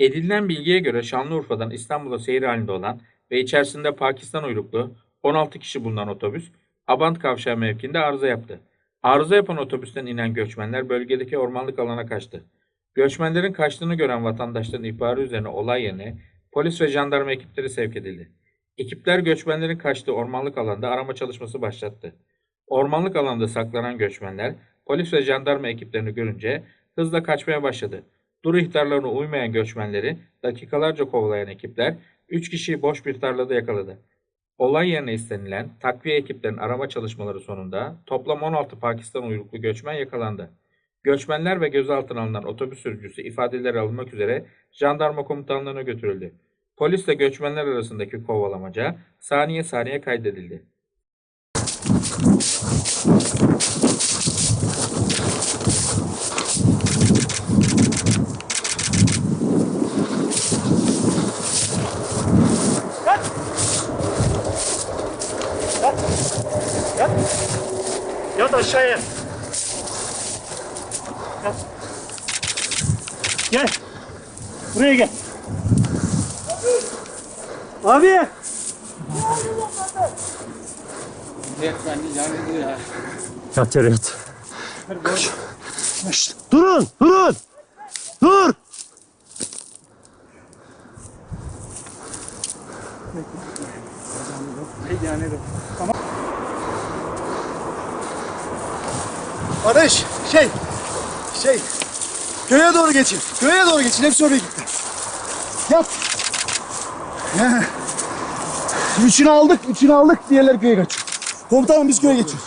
Edinilen bilgiye göre Şanlıurfa'dan İstanbul'a seyir halinde olan ve içerisinde Pakistan uyruklu 16 kişi bulunan otobüs Abant Kavşağı mevkiinde arıza yaptı. Arıza yapan otobüsten inen göçmenler bölgedeki ormanlık alana kaçtı. Göçmenlerin kaçtığını gören vatandaşların ihbarı üzerine olay yerine polis ve jandarma ekipleri sevk edildi. Ekipler göçmenlerin kaçtığı ormanlık alanda arama çalışması başlattı. Ormanlık alanda saklanan göçmenler polis ve jandarma ekiplerini görünce hızla kaçmaya başladı. Dur ihtarlarına uymayan göçmenleri dakikalarca kovalayan ekipler 3 kişiyi boş bir tarlada yakaladı. Olay yerine istenilen takviye ekiplerin arama çalışmaları sonunda toplam 16 Pakistan uyruklu göçmen yakalandı. Göçmenler ve gözaltına alınan otobüs sürücüsü ifadeleri alınmak üzere jandarma komutanlığına götürüldü. Polisle göçmenler arasındaki kovalamaca saniye saniye kaydedildi. Yat aşağıya. Yat. Gel. Buraya gel. Abi. Yat yere yat. Kaç. Şşt, Durun, durun. Dur. Barış şey şey köye doğru geçin. Köye doğru geçin. Hepsi oraya gitti. Yap. Üçünü aldık. Üçünü aldık. Diğerleri köye kaçıyor. Komutanım biz köye geçiyoruz.